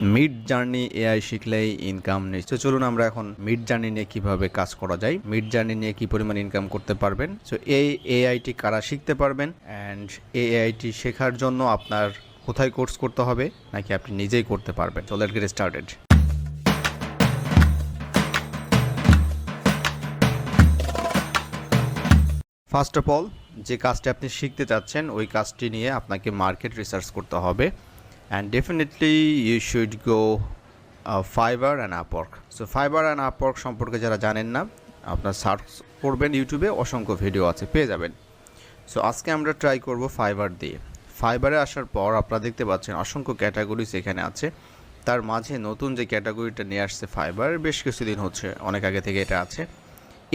Mid journey AI শিখলেই income নিশ্চয় চলুন আমরা এখন মিড জার্নি নিয়ে কীভাবে কাজ করা যায়, মিড জার্নি নিয়ে কি পরিমাণ ইনকাম করতে পারবেন। সো এই এআইটি কারা শিখতে পারবেন অ্যান্ড এআইটি শেখার জন্য আপনার কোথায় কোর্স করতে হবে, নাকি আপনি নিজেই করতে পারবেন। চলো let get started first of all যে কাজটি আপনি শিখতে চাচ্ছেন, ওই কাজটি নিয়ে আপনাকে মার্কেট রিসার্চ করতে হবে। And definitely you should go Fiverr and Upwork so Fiverr and Upwork সম্পর্কে যারা জানেন না, আপনার সার্চ করবেন ইউটিউবে অসংখ্য ভিডিও আছে, পেয়ে যাবেন। সো আজকে আমরা ট্রাই করব ফাইবার দিয়ে। ফাইবারে আসার পর আপনারা দেখতে পাচ্ছেন অসংখ্য ক্যাটাগরিজ এখানে আছে। তার মাঝে নতুন যে ক্যাটাগরিটা নিয়ে আসছে ফাইবার বেশ কিছুদিন হচ্ছে, অনেক আগে থেকে এটা আছে।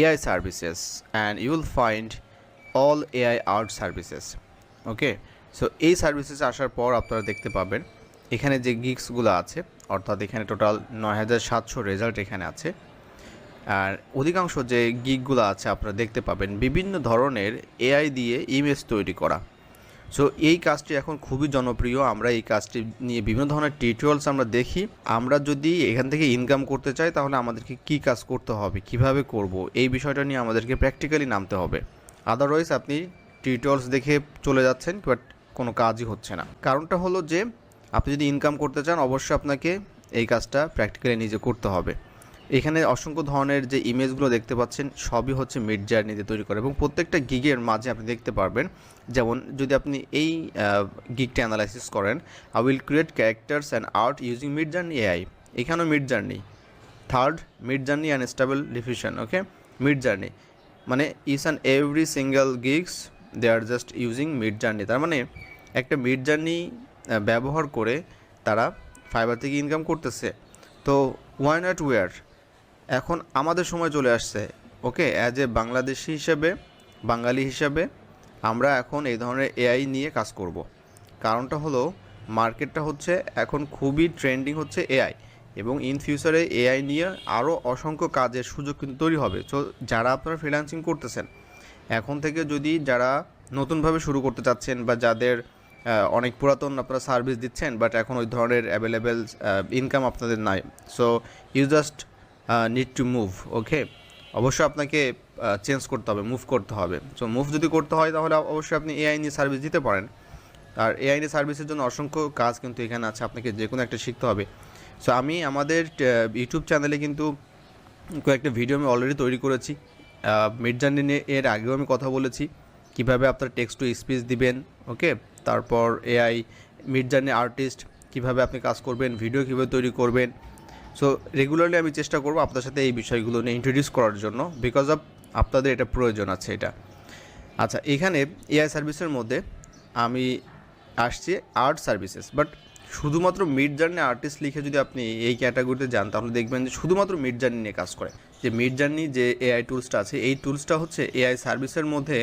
AI services and you will find all AI art services okay so এই সার্ভিসেস আসার পর আপনারা দেখতে পাবেন, এখানে যে গিগসগুলো আছে, অর্থাৎ এখানে টোটাল নয় হাজার সাতশো রেজাল্ট এখানে আছে। আর অধিকাংশ যে গিগগুলো আছে, আপনারা দেখতে পাবেন বিভিন্ন ধরনের এআই দিয়ে ইমেজ তৈরি করা। সো এই কাজটি এখন খুবই জনপ্রিয়। আমরা এই কাজটি নিয়ে বিভিন্ন ধরনের টিউটোরিয়ালস আমরা দেখি। আমরা যদি এখান থেকে ইনকাম করতে চাই, তাহলে আমাদেরকে কি কাজ করতে হবে, কীভাবে করব, এই বিষয়টা নিয়ে আমাদেরকে প্র্যাকটিক্যালি নামতে হবে। আদারওয়াইজ আপনি টিউটোরিয়ালস দেখে চলে যাচ্ছেন বাট কোনো কাজই হচ্ছে না। কারণটা হলো যে, আপনি যদি ইনকাম করতে চান, অবশ্যই আপনাকে এই কাজটা প্র্যাকটিক্যালি নিজে করতে হবে। এখানে অসংখ্য ধরনের যে ইমেজগুলো দেখতে পাচ্ছেন, সবই হচ্ছে মিড জার্নিতে তৈরি করে এবং প্রত্যেকটা গিগের মাঝে আপনি দেখতে পারবেন, যেমন যদি আপনি এই গিগটা অ্যানালাইসিস করেন I will create characters and art using Midjourney AI এখানেও Midjourney third Midjourney and stable diffusion okay Midjourney মানে is and every single gigs they are just using Midjourney তার মানে একটা মিড জার্নি ব্যবহার করে তারা ফাইবার থেকে ইনকাম করতেছে। তো ওয়াই নট ওয়ার এখন আমাদের সময় চলে আসছে ওকে অ্যাজ এ বাংলাদেশি হিসেবে, বাঙালি হিসাবে, আমরা এখন এই ধরনের এআই নিয়ে কাজ করব। কারণটা হলো, মার্কেটটা হচ্ছে এখন খুবই ট্রেন্ডিং হচ্ছে এআই এবং ইন ফিউচারে এআই নিয়ে আরও অসংখ্য কাজের সুযোগ কিন্তু তৈরি হবে। তো যারা আপনারা ফ্রিল্যান্সিং করতেছেন, এখন থেকে যদি যারা নতুনভাবে শুরু করতে চাচ্ছেন বা যাদের অনেক পুরাতন আপনারা সার্ভিস দিচ্ছেন বাট এখন ওই ধরনের অ্যাভেলেবেল ইনকাম আপনাদের নাই। So you just need to move okay অবশ্যই আপনাকে চেঞ্জ করতে হবে মুভ করতে হবে। সো মুভ যদি করতে হয়, তাহলে অবশ্যই আপনি এআই নিয়ে সার্ভিস দিতে পারেন। আর এআই নিয়ে সার্ভিসের জন্য অসংখ্য কাজ কিন্তু এখানে আছে, আপনাকে যে কোনো একটা শিখতে হবে। সো আমি আমাদের ইউটিউব চ্যানেলে কিন্তু কয়েকটা ভিডিও আমি অলরেডি তৈরি করেছি। মিড জার্নি নিয়ে এর আগেও আমি কথা বলেছি। কীভাবে আপনার টেক্সট টু স্পিচ দিবেন ওকে তারপর এআই মিড জার্নি আর্টিস্ট কীভাবে আপনি কাজ করবেন ভিডিও কীভাবে তৈরি করবেন। সো রেগুলারলি আমি চেষ্টা করব আপনার সাথে এই বিষয়গুলো নিয়ে ইন্ট্রোডিউস করার জন্য বিকজ অফ আপনাদের এটা প্রয়োজন আছে এটা। আচ্ছা এখানে এআই সার্ভিসের মধ্যে আমি আসছি আর্ট সার্ভিসেস বাট শুধুমাত্র মিড জার্নি আর্টিস্ট লিখে যদি আপনি এই ক্যাটাগরিতে যান, তাহলে দেখবেন যে শুধুমাত্র মিড জার্নি নিয়ে কাজ করে। যে মিড জার্নি যে এআই টুলসটা আছে, এই টুলসটা হচ্ছে এআই সার্ভিসের মধ্যে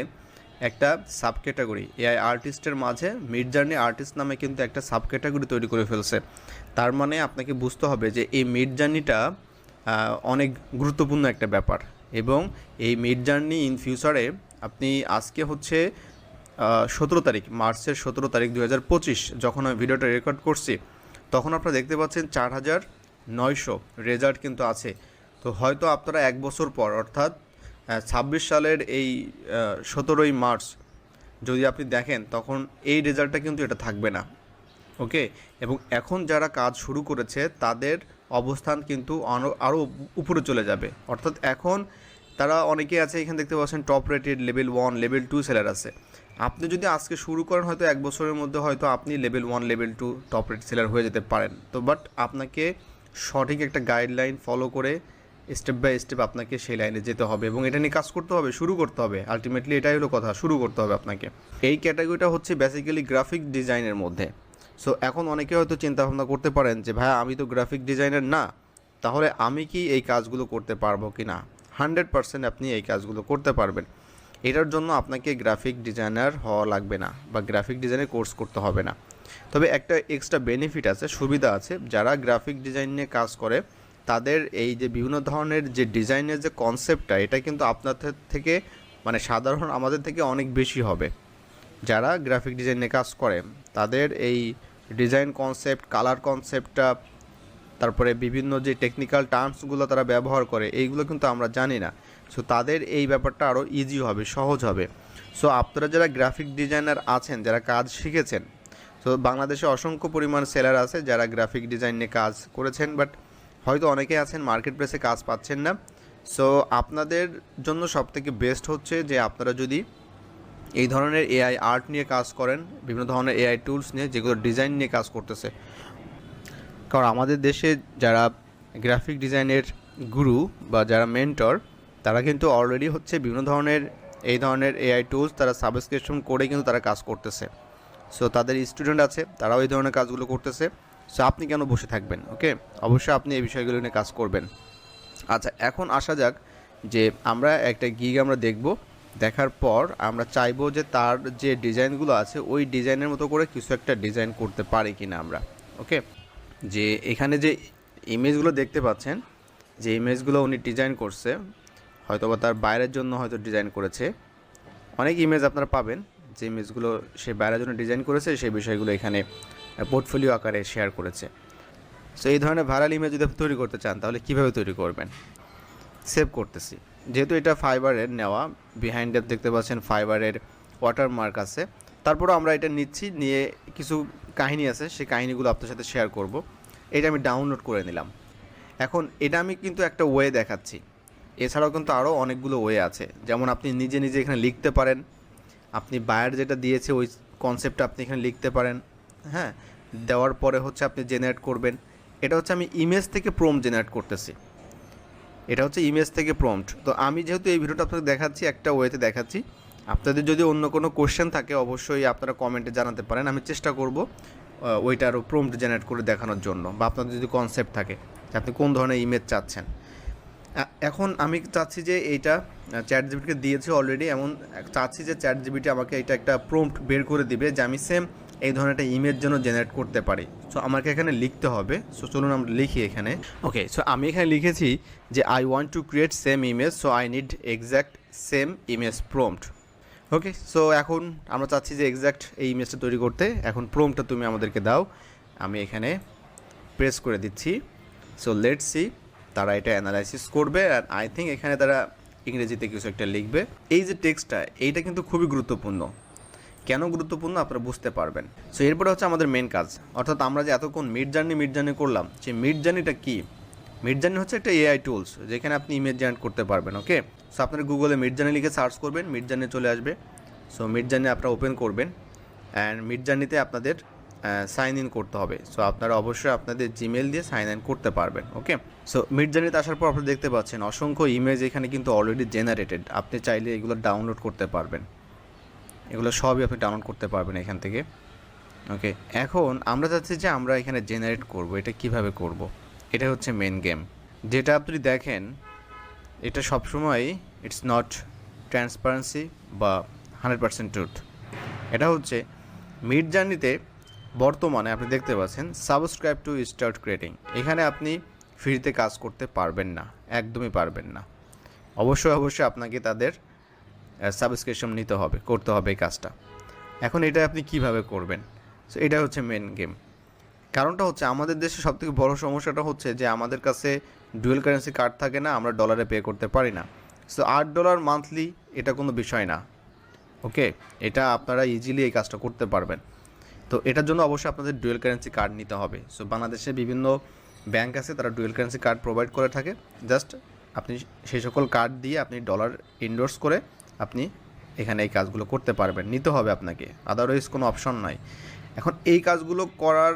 একটা সাব ক্যাটাগরি এআই আর্টিস্টের মাঝে মিড জার্নি আর্টিস্ট নামে কিন্তু একটা সাব ক্যাটাগরি তৈরি করে ফেলছে। তার মানে আপনাকে বুঝতে হবে যে এই মিড জার্নিটা অনেক গুরুত্বপূর্ণ একটা ব্যাপার। এবং এই মিড জার্নি ইন ফিউচারে আপনি আজকে হচ্ছে সতেরো তারিখ, মার্চের সতেরো তারিখ দু হাজার পঁচিশ, যখন আমি ভিডিওটা রেকর্ড করছি, তখন আপনারা দেখতে পাচ্ছেন চার হাজার নয়শো রেজাল্ট কিন্তু আছে। তো হয়তো আপনারা এক বছর পর, অর্থাৎ ছাব্বিশ সালের এই সতেরোই মার্চ যদি আপনি দেখেন, তখন এই রেজাল্টটা কিন্তু এটা থাকবে না। ওকে? এবং এখন যারা কাজ শুরু করেছে, তাদের অবস্থান কিন্তু আরও উপরে চলে যাবে। অর্থাৎ এখন তারা অনেকেই আছে, এখানে দেখতে পাচ্ছেন top rated level one level two seller আছে। আপনি যদি আজকে শুরু করেন, হয়তো এক বছরের মধ্যে হয়তো আপনি level one level two top rate seller হয়ে যেতে পারেন। তো বাট আপনাকে সঠিক একটা গাইডলাইন ফলো করে স্টেপ বাই স্টেপ আপনাকে সেই লাইনে যেতে হবে এবং এটা নিয়ে কাজ করতে হবে, শুরু করতে হবে। আলটিমেটলি এটাই হলো কথা, শুরু করতে হবে আপনাকে। এই ক্যাটাগরিটা হচ্ছে বেসিক্যালি গ্রাফিক ডিজাইনের মধ্যে। সো এখন অনেকে হয়তো চিন্তা ভাবনা করতে পারেন যে ভাই আমি তো গ্রাফিক ডিজাইনার না, তাহলে আমি কি এই কাজগুলো করতে পারব কি না? হান্ড্রেড পার্সেন্ট আপনি এই কাজগুলো করতে পারবেন। এটার জন্য আপনাকে গ্রাফিক ডিজাইনার হওয়া লাগবে না বা গ্রাফিক ডিজাইনের কোর্স করতে হবে না। তবে একটা এক্সট্রা বেনিফিট আছে, সুবিধা আছে, যারা গ্রাফিক ডিজাইন নিয়ে কাজ করে তাদের এই যে বিভিন্ন ধরনের যে ডিজাইনের যে কনসেপ্টটা এটা কিন্তু আপনাদের থেকে মানে সাধারণ আমাদের থেকে অনেক বেশি হবে। যারা গ্রাফিক ডিজাইনে কাজ করে, তাদের এই ডিজাইন কনসেপ্ট কালার কনসেপ্টটা তারপরে বিভিন্ন যে টেকনিক্যাল টার্মসগুলো তারা ব্যবহার করে, এইগুলো কিন্তু আমরা জানি না। সো তাদের এই ব্যাপারটা আরও ইজি হবে, সহজ হবে। সো আপনারা যারা গ্রাফিক ডিজাইনার আছেন, যারা কাজ শিখেছেন, তো বাংলাদেশে অসংখ্য পরিমাণ সেলার আছে যারা গ্রাফিক ডিজাইন নিয়ে কাজ করেছেন বাট হয়তো অনেকেই আছেন মার্কেট প্লেসে কাজ পাচ্ছেন না। সো আপনাদের জন্য সবথেকে বেস্ট হচ্ছে যে আপনারা যদি এই ধরনের এআই আর্ট নিয়ে কাজ করেন, বিভিন্ন ধরনের এআই টুলস নিয়ে, যেগুলো ডিজাইন নিয়ে কাজ করতেছে। কারণ আমাদের দেশে যারা গ্রাফিক ডিজাইনের গুরু বা যারা মেন্টর তারা কিন্তু অলরেডি হচ্ছে বিভিন্ন ধরনের, এই ধরনের এআই টুলস তারা সাবস্ক্রিপশন করে কিন্তু তারা কাজ করতেছে। সো তাদের স্টুডেন্ট আছে, তারাও এই ধরনের কাজগুলো করতেছে। সো আপনি কেন বসে থাকবেন? ওকে অবশ্যই আপনি এই বিষয়গুলো নিয়ে কাজ করবেন। আচ্ছা এখন আসা যাক যে আমরা একটা গিগ আমরা দেখব। দেখার পর আমরা চাইব যে তার যে ডিজাইনগুলো আছে, ওই ডিজাইনের মতো করে কিছু একটা ডিজাইন করতে পারি কিনা আমরা। ওকে যে এখানে যে ইমেজগুলো দেখতে পাচ্ছেন, যে ইমেজগুলো উনি ডিজাইন করছে হয়তো বা তার বাইরের জন্য হয়তো ডিজাইন করেছে। অনেক ইমেজ আপনারা পাবেন, যে ইমেজগুলো সে বাইরের জন্য ডিজাইন করেছে, সেই বিষয়গুলো এখানে পোর্টফোলিও আকারে শেয়ার করেছে। সো এই ধরনের ভাইরাল ইমেজ যদি তৈরি করতে চান, তাহলে কীভাবে তৈরি করবেন? সেভ করতেছি। যেহেতু এটা ফাইবারের নেওয়া বিহাইন্ডে দেখতে পাচ্ছেন ফাইবারের ওয়াটারমার্ক আছে। তারপরও আমরা এটা নিচ্ছি, নিয়ে কিছু কাহিনী আছে, সেই কাহিনীগুলো আপনার সাথে শেয়ার করব। এটা আমি ডাউনলোড করে নিলাম। এখন, এটা আমি কিন্তু একটা ওয়ে দেখাচ্ছি। এছাড়াও কিন্তু আরও অনেকগুলো ওয়ে আছে। যেমন আপনি নিজে নিজে এখানে লিখতে পারেন। আপনি বায়ার যেটা দিয়েছে, ওই কনসেপ্টটা আপনি এখানে লিখতে পারেন। হ্যাঁ দেওয়ার পরে হচ্ছে আপনি জেনারেট করবেন। এটা হচ্ছে আমি ইমেজ থেকে প্রোম জেনারেট করতেছি। এটা হচ্ছে ইমেজ থেকে প্রম্পট তো আমি যেহেতু এই ভিডিওটা আপনাকে দেখাচ্ছি একটা ওয়েতে দেখাচ্ছি। আপনাদের যদি অন্য কোনো কোশ্চেন থাকে অবশ্যই আপনারা কমেন্টে জানাতে পারেন। আমি চেষ্টা করব আহ, ওইটা প্রম্পট জেনারেট করে দেখানোর জন্য বা আপনাদের যদি কনসেপ্ট থাকে আপনি কোন ধরনের ইমেজ চাচ্ছেন। এখন আমি চাচ্ছি যে এইটা চ্যাট জিবিটিকে দিয়েছি অলরেডি এমন চাচ্ছি যে চ্যাট জিবিটি আমাকে এটা একটা প্রম্পট বের করে দিবে যে আমি সেম এই ধরনের একটা ইমেজ যেন জেনারেট করতে পারি। সো আমাকে এখানে লিখতে হবে। সো চলুন আমরা লিখি এখানে। ওকে সো আমি এখানে লিখেছি যে I want to create same image so I need exact same image prompt okay so এখন আমরা চাচ্ছি যে এক্স্যাক্ট এই ইমেজটা তৈরি করতে। এখন প্রোমটা তুমি আমাদেরকে দাও। আমি এখানে প্রেস করে দিচ্ছি। সো লেট সি তারা এটা অ্যানালাইসিস করবে আর আই থিঙ্ক এখানে তারা ইংরেজিতে কিছু একটা লিখবে। এই যে টেক্সটটা এইটা কিন্তু খুবই গুরুত্বপূর্ণ। কেন গুরুত্বপূর্ণ আপনারা বুঝতে পারবেন। সো এরপরে হচ্ছে আমাদের মেন কাজ। অর্থাৎ আমরা যে এতক্ষণ মিড জার্নি মিড জার্নি করলাম, সেই মিড জার্নিটা কী? মিড জার্নি হচ্ছে একটা এআই টুলস যেখানে আপনি ইমেজ জেনারেট করতে পারবেন ওকে সো আপনারা গুগলে মিড জার্নি লিখে সার্চ করবেন মিড জার্নি চলে আসবে। সো মিড জার্নি আপনারা ওপেন করবেন অ্যান্ড মিড জার্নিতে আপনাদের সাইন ইন করতে হবে। সো আপনারা অবশ্যই আপনাদের জিমেল দিয়ে সাইন ইন করতে পারবেন ওকে সো মিড জার্নিতে আসার পর আপনারা দেখতে পাচ্ছেন, অসংখ্য ইমেজ এখানে কিন্তু অলরেডি জেনারেটেড আপনি চাইলে এগুলো ডাউনলোড করতে পারবেন। এগুলো সবই আপনি ডাউনলোড করতে পারবেন এখান থেকে। ওকে এখন আমরা চাচ্ছি যে আমরা এখানে জেনারেট করব, এটা কীভাবে করব? এটা হচ্ছে মেন গেম যেটা আপনি দেখেন, এটা সবসময় ইটস নট ট্রান্সপারেন্সি বা হান্ড্রেড পার্সেন্ট ট্রুথ এটা হচ্ছে মিড জার্নিতে বর্তমানে আপনি দেখতে পাচ্ছেন সাবস্ক্রাইব টু স্টার্ট ক্রিয়েটিং এখানে আপনি ফ্রিতে কাজ করতে পারবেন না, একদমই পারবেন না। অবশ্যই অবশ্যই আপনাকে তাদের সাবস্ক্রিপশন নিতে হবে, করতে হবে এই কাজটা। এখন এটা আপনি কীভাবে করবেন? সো এটা হচ্ছে মেন গেম কারণটা হচ্ছে আমাদের দেশে সবথেকে বড় সমস্যাটা হচ্ছে যে আমাদের কাছে ডুয়েল কারেন্সি কার্ড থাকে না, আমরা ডলারে পে করতে পারি না। সো আট ডলার মান্থলি এটা কোনো বিষয় না। ওকে এটা আপনারা ইজিলি এই কাজটা করতে পারবেন। তো এটার জন্য অবশ্যই আপনাদের ডুয়েল কারেন্সি কার্ড নিতে হবে। সো বাংলাদেশে বিভিন্ন ব্যাংক আছে, তারা ডুয়েল কারেন্সি কার্ড প্রোভাইড করে থাকে। জাস্ট আপনি সেই সকল কার্ড দিয়ে আপনি ডলার ইনডোর্স করে আপনি এখানে এই কাজগুলো করতে পারবেন, নিতে হবে আপনাকে। আদারওয়াইজ কোনো অপশন নাই। এখন এই কাজগুলো করার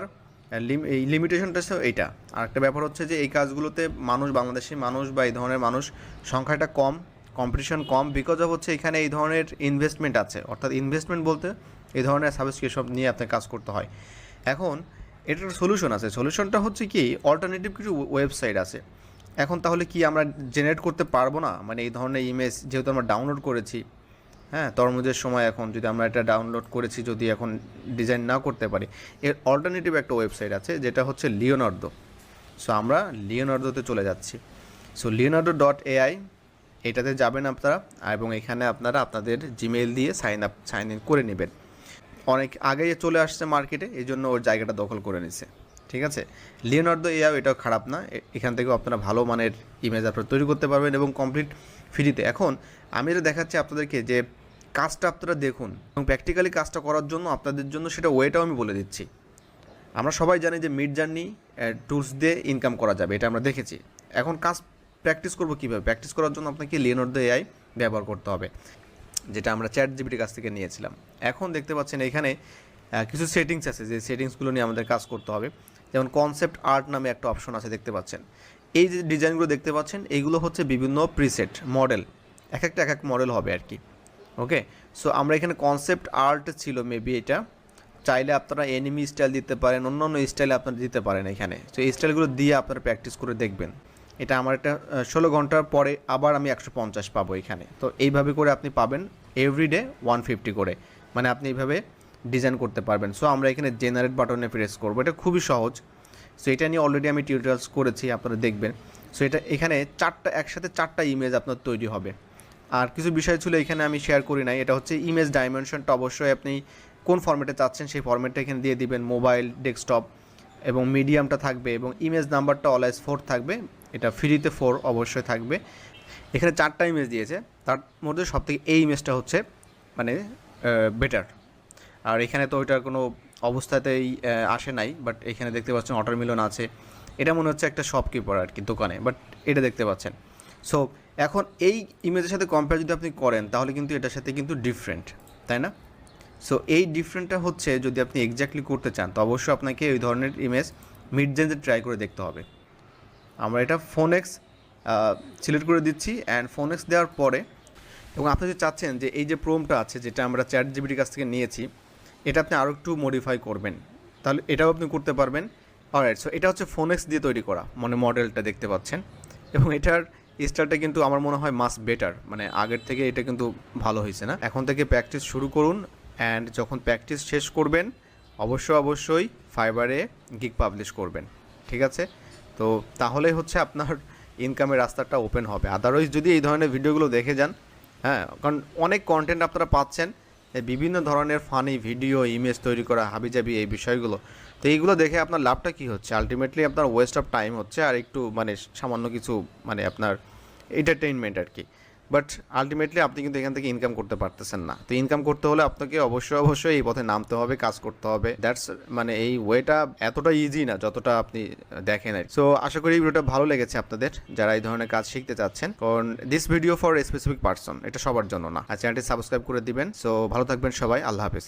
এই লিমিটেশনটা হচ্ছে এইটা। আর একটা ব্যাপার হচ্ছে যে এই কাজগুলোতে মানুষ, বাংলাদেশি মানুষ বা এই ধরনের মানুষ সংখ্যাটা কম কম্পিটিশন কম বিকজ অফ হচ্ছে এখানে এই ধরনের ইনভেস্টমেন্ট আছে। অর্থাৎ ইনভেস্টমেন্ট বলতে এই ধরনের সাবস্ক্রিপশন নিয়ে আপনাকে কাজ করতে হয়। এখন এটার সলিউশন আছে। সলিউশনটা হচ্ছে কি অল্টারনেটিভ কিছু ওয়েবসাইট আছে। এখন তাহলে কি আমরা জেনারেট করতে পারব না? মানে এই ধরনের ইমেজ যেহেতু আমরা ডাউনলোড করেছি হ্যাঁ তরমুজের সময় এখন যদি আমরা এটা ডাউনলোড করেছি, যদি এখন ডিজাইন না করতে পারি, এর অল্টারনেটিভ একটা ওয়েবসাইট আছে, যেটা হচ্ছে লিওনার্দো সো আমরা লিওনার্দোতে চলে যাচ্ছি। সো লিওনার্দো ডট এআই এটাতে যাবেন আপনারা, এবং এখানে আপনারা আপনাদের জিমেইল দিয়ে সাইন আপ সাইন ইন করে নেবেন। অনেক আগেই চলে আসছে মার্কেটে এই জন্য ওর জায়গাটা দখল করে নিছে। ঠিক আছে? লিওনার্দো এআই এটাও খারাপ না। এখান থেকেও আপনারা ভালো মানের ইমেজ আপনারা তৈরি করতে পারবেন এবং কমপ্লিট ফ্রিতে এখন আমি এটা দেখাচ্ছি আপনাদেরকে যে কাজটা আপনারা দেখুন এবং প্র্যাকটিক্যালি কাজটা করার জন্য আপনাদের জন্য সেটা ওয়েটাও আমি বলে দিচ্ছি। আমরা সবাই জানি যে মিড জার্নি টুলস দিয়ে ইনকাম করা যাবে, এটা আমরা দেখেছি। এখন কাজ প্র্যাকটিস করব কীভাবে? প্র্যাকটিস করার জন্য আপনাকে লিওনার্দো এআই ব্যবহার করতে হবে, যেটা আমরা চ্যাট জিবিটির কাছ থেকে নিয়েছিলাম। এখন দেখতে পাচ্ছেন এখানে কিছু সেটিংস আছে, যে সেটিংসগুলো নিয়ে আমাদের কাজ করতে হবে। যেমন কনসেপ্ট আর্ট নামে একটা অপশন আছে দেখতে পাচ্ছেন। এই যে ডিজাইনগুলো দেখতে পাচ্ছেন এইগুলো হচ্ছে বিভিন্ন প্রিসেট মডেল এক একটা এক এক মডেল হবে আর কি। ওকে সো আমরা এখানে কনসেপ্ট আর্ট ছিল মেবি এটা। চাইলে আপনারা এনিমি স্টাইল দিতে পারেন অন্য অন্য স্টাইলে আপনারা দিতে পারেন এখানে। তো এই স্টাইলগুলো দিয়ে আপনারা প্র্যাকটিস করে দেখবেন। এটা আমার একটা ষোলো ঘণ্টার পরে আবার আমি একশো পঞ্চাশ পাবো এখানে। তো, এইভাবে করে আপনি পাবেন এভরিডে ওয়ান ফিফটি করে। মানে আপনি এইভাবে ডিজাইন করতে পারবেন। সো আমরা এখানে জেনারেট বাটনে প্রেস করব। এটা খুবই সহজ। সো এটা নিয়ে অলরেডি আমি টিউটোরিয়ালস করেছি, আপনারা দেখবেন। সো এটা এখানে চারটা, একসাথে চারটা ইমেজ আপনার তৈরি হবে। আর কিছু বিষয় ছিল এখানে আমি শেয়ার করি নাই। এটা হচ্ছে ইমেজ ডাইমেনশনটা অবশ্যই আপনি কোন ফরম্যাটে চাচ্ছেন, সেই ফরম্যাটটা এখানে দিয়ে দিবেন। মোবাইল ডেস্কটপ এবং মিডিয়ামটা থাকবে এবং ইমেজ নাম্বারটা অলওয়েজ ফোর থাকবে। এটা ফ্রিতে ফোর অবশ্যই থাকবে। এখানে চারটা ইমেজ দিয়েছে। তার মধ্যে সবথেকে এই ইমেজটা হচ্ছে মানে বেটার আর এখানে তো ওইটার কোনো অবস্থাতেই আসে নাই বাট এখানে দেখতে পাচ্ছেন অটার মিলন আছে। এটা মনে হচ্ছে একটা শপকিপার আর কি দোকানে বাট এটা দেখতে পাচ্ছেন। সো এখন এই ইমেজের সাথে কম্পেয়ার যদি আপনি করেন, তাহলে কিন্তু এটার সাথে কিন্তু ডিফারেন্ট তাই না? সো এই ডিফারেন্টটা হচ্ছে যদি আপনি এক্স্যাক্টলি করতে চান, তো অবশ্যই আপনাকে ওই ধরনের ইমেজ মিড জেন্সে ট্রাই করে দেখতে হবে। আমরা এটা ফোন এক্স সিলেক্ট করে দিচ্ছি অ্যান্ড ফোন এক্স দেওয়ার পরে, এবং আপনি যদি চাচ্ছেন যে এই যে প্রোমটা আছে, যেটা আমরা চ্যাট জিবিটির কাছ থেকে নিয়েছি এটা আপনি আরও একটু মডিফাই করবেন। তাহলে এটাও আপনি করতে পারবেন। অলরাইট সো এটা হচ্ছে ফোনেক্স দিয়ে তৈরি করা মানে মডেলটা দেখতে পাচ্ছেন। এবং এটার স্টাইলটা কিন্তু আমার মনে হয় মাস বেটার মানে আগের থেকে এটা কিন্তু ভালো হয়েছে না? এখন থেকে প্র্যাকটিস শুরু করুন অ্যান্ড যখন প্র্যাকটিস শেষ করবেন অবশ্যই অবশ্যই ফাইবারে গিক পাবলিশ করবেন। ঠিক আছে? তো তাহলেই হচ্ছে আপনার ইনকামের রাস্তাটা ওপেন হবে। আদারওয়াইজ যদি এই ধরনের ভিডিওগুলো দেখে যান হ্যাঁ কারণ অনেক কন্টেন্ট আপনারা পাচ্ছেন বিভিন্ন ধরনের ফানি ভিডিও ইমেজ তৈরি করা হাবিজাবি এই বিষয়গুলো। তো এইগুলো দেখে আপনার লাভটা কি হচ্ছে? আলটিমেটলি আপনার ওয়েস্ট অফ টাইম হচ্ছে আর একটু মানে সামান্য কিছু মানে আপনার এন্টারটেইনমেন্ট আর কি। বাট আলটিমেটলি আপনি কিন্তু এখান থেকে ইনকাম করতে পারতেছেন না। তো ইনকাম করতে হলে আপনাকে অবশ্যই অবশ্যই এই পথে নামতে হবে, কাজ করতে হবে। দ্যাটস মানে এই ওয়েটা এতটা ইজি না যতটা আপনি দেখেন আর সো আশা করি ভিডিওটা ভালো লেগেছে আপনাদের, যারা এই ধরনের কাজ শিখতে চাচ্ছেন। কারণ this video for specific person এটা সবার জন্য না। আর চ্যানেলটি সাবস্ক্রাইব করে দিবেন। সো ভালো থাকবেন সবাই, আল্লাহ হাফেজ।